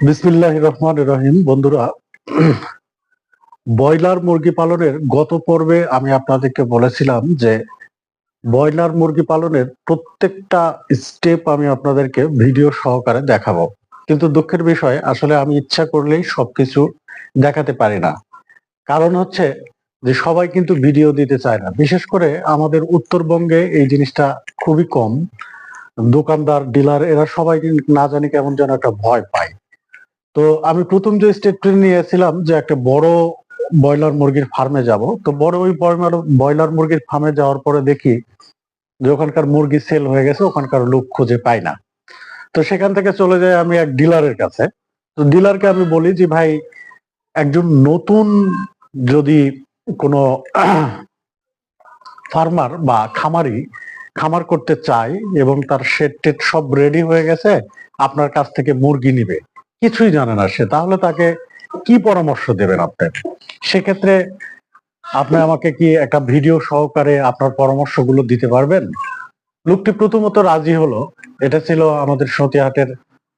বিসমিল্লাহ রহমান রহিম। বন্ধুরা, ব্রয়লার মুরগি পালনের গত পর্বে আমি আপনাদেরকে বলেছিলাম যে ব্রয়লার মুরগি পালনের প্রত্যেকটা স্টেপ আমি আপনাদেরকে ভিডিও সহকারে দেখাবো। কিন্তু দুঃখের বিষয়, আসলে আমি ইচ্ছা করলেই সবকিছু দেখাতে পারি না। কারণ হচ্ছে যে সবাই কিন্তু ভিডিও দিতে চায় না। বিশেষ করে আমাদের উত্তরবঙ্গে এই জিনিসটা খুবই কম। দোকানদার, ডিলার, এরা সবাই না জানি কেমন যেন একটা ভয় পায়। তো আমি প্রথম যে স্টেপটি নিয়েছিলাম যে একটা বড় ব্রয়লার মুরগির ফার্মে যাব, তো বড় ওই ব্রয়লার মুরগির ফার্মে যাওয়ার পরে দেখি যে ওখানকার মুরগি সেল হয়ে গেছে, ওখানকার লোক খুঁজে পাই না। তো সেখান থেকে চলে যাই আমি এক ডিলারের কাছে। তো ডিলারকে আমি বলি যে, ভাই, একজন নতুন যদি কোনো ফার্মার বা খামারি খামার করতে চায় এবং তার শেড টেড সব রেডি হয়ে গেছে, আপনার কাছ থেকে মুরগি নিবে। কিছুই জানে না সে। তাহলে তাকে কি পরামর্শ দেবেন আপনি? সেক্ষেত্রে আপনি আমাকে কি একটা ভিডিও সহকারে আপনার পরামর্শগুলো দিতে পারবেন? লোকটি প্রথমত রাজি হলো। এটা ছিল আমাদের সতীহাটের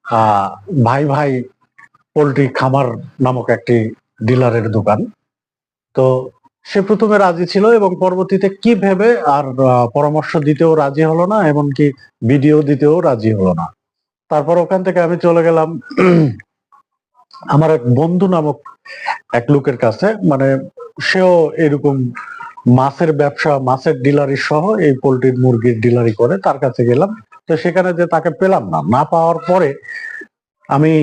আহ ভাই ভাই পোল্ট্রি খামার নামক একটি ডিলারের দোকান। তো সে প্রথমে রাজি ছিল এবং পরবর্তীতে কি ভেবে আর পরামর্শ দিতেও রাজি হলো না, এমনকি ভিডিও দিতেও রাজি হলো না। তারপর ওখান থেকে আমি চলে গেলাম। আমার এক বন্ধু নামক এক লোকের কাছে মানে সেও এরকম মাছের ব্যবসা, মাছের ডিলারি সহ এই পোল্ট্রির মুরগির ডিলারি করে তার কাছে গেলাম। তো সেখানে যে তাকে পেলাম না না পাওয়ার পরে আমি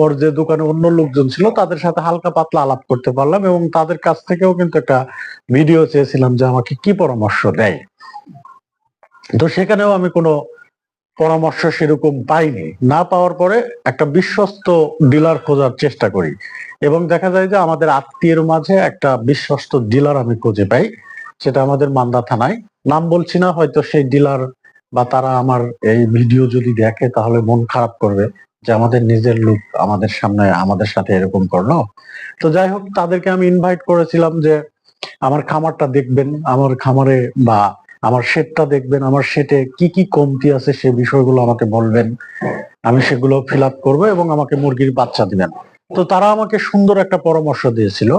ওর যে দোকানে অন্য লোকজন ছিল, তাদের সাথে হালকা পাতলা আলাপ করতে পারলাম এবং তাদের কাছ থেকেও কিন্তু একটা ভিডিও চেয়েছিলাম যে আমাকে কি পরামর্শ দেয়। তো সেখানেও আমি কোনো পরামর্শ সেরকম পাইনি। না পাওয়ার পরে একটা বিশ্বস্ত ডিলার খোঁজার চেষ্টা করি। এবং দেখা যায় যে আমাদের আত্মীয়ের মাঝে একটা বিশ্বস্ত ডিলার আমি খুঁজে পাই, সেটা আমাদের মান্দা থানায়। নাম বলছি না, হয়তো সেই ডিলার বা তারা আমার এই ভিডিও যদি দেখে, তাহলে মন খারাপ করবে যে আমাদের নিজের লোক আমাদের সামনে, আমাদের সাথে এরকম করল। তো যাই হোক, তাদেরকে আমি ইনভাইট করেছিলাম যে, আমার খামারটা দেখবেন। আমার খামারে বা আমার শেডটা দেখবেন, আমার শেডে কি কি কমতি আছে সে বিষয়গুলো আমাকে বলবেন। আমি সেগুলো ফিল আপ করব এবং আমাকে মুরগির বাচ্চা দিবেন। তো তারা আমাকে সুন্দর একটা পরামর্শ দিয়েছিল।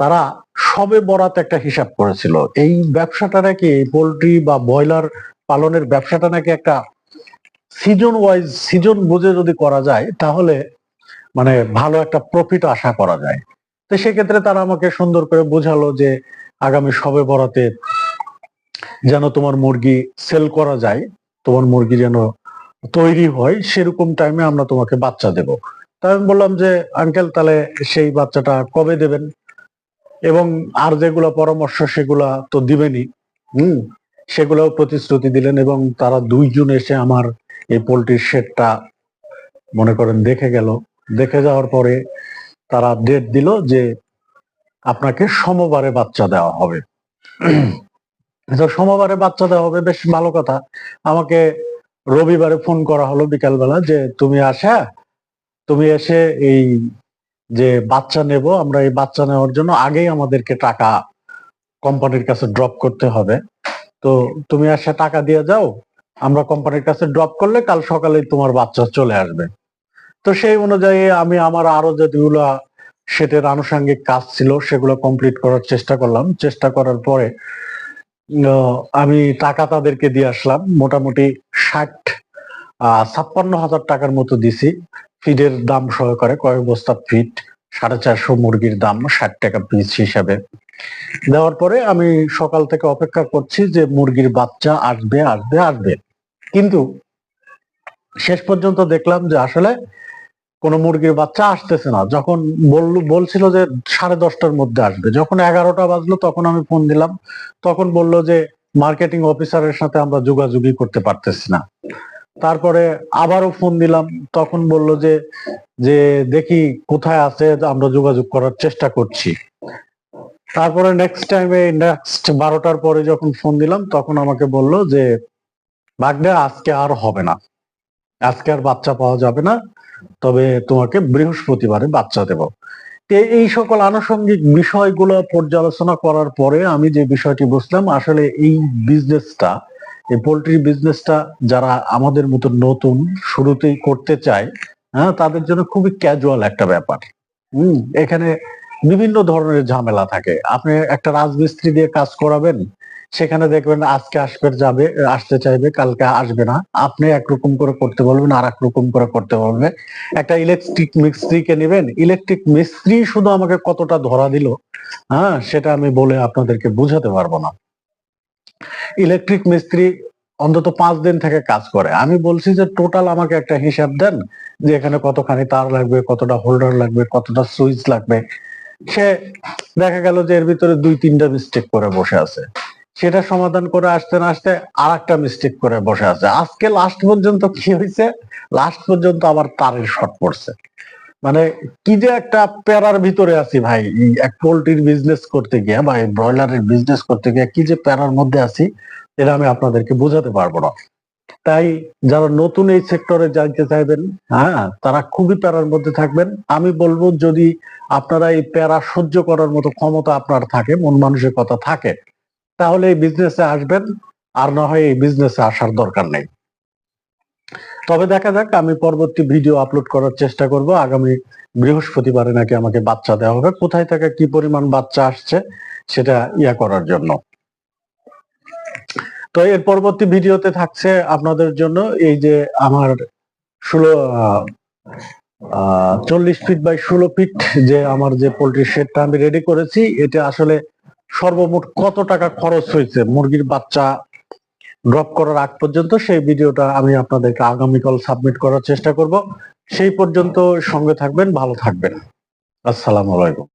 তারা সবে বরাত একটা হিসাব করেছিল। এই ব্যবসাটা নাকি পোল্ট্রি বা ব্রয়লার পালনের ব্যবসাটা নাকি একটা সিজন ওয়াইজ সিজন বুঝে যদি করা যায়, তাহলে মানে ভালো একটা প্রফিট আশা করা যায়। তো সেক্ষেত্রে তারা আমাকে সুন্দর করে বোঝালো যে আগামী সবে বরাতে যেন তোমার মুরগি সেল করা যায়, তোমার মুরগি যেন তৈরি হয়, সেরকম টাইমে আমরা তোমাকে বাচ্চা দেব। তাই আমি বললাম যে আঙ্কেল তাহলে সেই বাচ্চাটা কবে দেবেন? এবং আর যেগুলো পরামর্শ সেগুলা তো দিবেনই। হুম, সেগুলোও প্রতিশ্রুতি দিলেন এবং তারা দুইজন এসে আমার এই পোলট্রির শেডটা, মনে করেন, দেখে গেল। দেখে যাওয়ার পরে তারা ডেট দিল যে, আপনাকে সমবারে বাচ্চা দেওয়া হবে। তো সোমবারে বাচ্চা দেওয়া হবে, বেশ ভালো কথা। আমাকে রবিবারে ফোন করা হলো বিকালবেলা যে, তুমি আসা, তুমি এসে এই যে বাচ্চা নেব, আমরা এই বাচ্চা নেওয়ার জন্য আগেই আমাদেরকে টাকা কোম্পানির কাছে ড্রপ করতে হবে। তো তুমি আসে টাকা দিয়ে যাও, আমরা কোম্পানির কাছে ড্রপ করলে কাল সকালে তোমার বাচ্চা চলে আসবে। তো সেই অনুযায়ী আমি আমার আরও যেগুলো সেটের আনুষঙ্গিক কাজ ছিল, সেগুলো কমপ্লিট করার চেষ্টা করলাম। চেষ্টা করার পরে আমি টাকা তাদেরকে দিয়ে আসলাম। মোটামুটি ষাট ছাপ্পান্ন হাজার টাকার মতো দিছি। ফিডের দাম সহকারে কয়েক বস্তা ফিট সাড়ে চারশো মুরগির দাম, ষাট টাকা পিস হিসাবে। দেওয়ার পরে আমি সকাল থেকে অপেক্ষা করছি যে মুরগির বাচ্চা আসবে আসবে আসবে। কিন্তু শেষ পর্যন্ত দেখলাম যে আসলে কোনো মুরগির বাচ্চা আসতেছে না। যখন বলল, বলছিল যে সাড়ে দশটার মধ্যে আসবে। যখন এগারোটা বাজলো, তখন আমি ফোন দিলাম। তখন বলল যে মার্কেটিং অফিসারের সাথে আমরা যোগাযোগই করতে পারতেছি না। তারপরে আবারও ফোন দিলাম। তখন বলল যে যে দেখি কোথায় আছে, আমরা যোগাযোগ করার চেষ্টা করছি। তারপরে নেক্সট টাইমে নেক্সট বারোটার পরে যখন ফোন দিলাম, তখন আমাকে বলল যে, ভাগ্নে, আজকে আর হবে না। আজকে আর বাচ্চা পাওয়া যাবে না। তবে তোমাকে বৃহস্পতিবারে বাচ্চা দেব। এই সকল আনুষঙ্গিক বিষয়গুলো পর্যালোচনা করার পরে আমি যে বিষয়টি বুঝলাম, আসলে এই বিজনেসটা, এই পোলট্রি বিজনেসটা যারা আমাদের মতো নতুন শুরুতেই করতে চায় হ্যাঁ তাদের জন্য খুবই ক্যাজুয়াল একটা ব্যাপার। হম, এখানে বিভিন্ন ধরনের ঝামেলা থাকে। আপনি একটা রাজমিস্ত্রি দিয়ে কাজ করাবেন, সেখানে দেখবেন আজকে আসবে, যাবে, আসতে চাইবে, কালকে আসবে না। আপনি একরকম করে করতে বলবেন, আর একরকম করে করতে বলবে। একটা ইলেকট্রিক মিস্ত্রিকে নেবেন ইলেকট্রিক মিস্ত্রি শুধু আমাকে কতটা ধরা দিল হ্যাঁ সেটা আমি বলে আপনাদেরকে বুঝাতে পারব না। ইলেকট্রিক মিস্ত্রি অন্তত পাঁচ দিন থেকে কাজ করে। আমি বলছি যে টোটাল আমাকে একটা হিসাব দেন, যে এখানে কতখানি তার লাগবে, কতটা হোল্ডার লাগবে, কতটা সুইচ লাগবে। সে দেখা গেল যে এর ভিতরে দুই তিনটা মিস্টেক করে বসে আছে। সেটা সমাধান করে আসতে না আসতে আর একটা মিস্টেক করে বসে আছে। আজকে লাস্ট পর্যন্ত কি হয়েছে? লাস্ট পর্যন্ত আবার তারের শর্ট পড়ছে। মানে কি যে একটা প্যারার ভিতরে আছি ভাই। এক পোল্ট্রির বিজনেস করতে গিয়ে বা ব্রয়লারের বিজনেস করতে গিয়ে কি যে প্যারার মধ্যে আছি, এটা আমি আপনাদেরকে বোঝাতে পারব না। তাই যারা নতুন এই সেক্টরে জানতে চাইবেন হ্যাঁ তারা খুবই প্যারার মধ্যে থাকবেন। আমি বলব যদি আপনারা এই প্যারা সহ্য করার মতো ক্ষমতা আপনার থাকে, মন মানুষের কথা থাকে, তাহলে এই বিজনেসে আসবেন, আর না হয় এই বিজনেসে আসার দরকার নেই। তবে দেখা যাক, আমি পরবর্তী ভিডিও আপলোড করার চেষ্টা করব। আগামী বৃহস্পতিবারে নাকি আমাকে বাচ্চা দেওয়া হবে। কোথায় থেকে কি পরিমাণ বাচ্চা আসছে, সেটা ইয়া করার জন্য। তো এর পরবর্তী ভিডিওতে থাকছে আপনাদের জন্য এই যে আমার ষোলো চল্লিশ ফিট বাই ষোলো ফিট যে আমার যে পোল্ট্রি শেডটা আমি রেডি করেছি, এটা আসলে সর্বমোট কত টাকা খরচ হয়েছে মুরগির বাচ্চা ড্রপ করার আগ পর্যন্ত, সেই ভিডিওটা আমি আপনাদেরকে আগামীকাল সাবমিট করার চেষ্টা করব। সেই পর্যন্ত সঙ্গে থাকবেন, ভালো থাকবেন। আসসালামু আলাইকুম।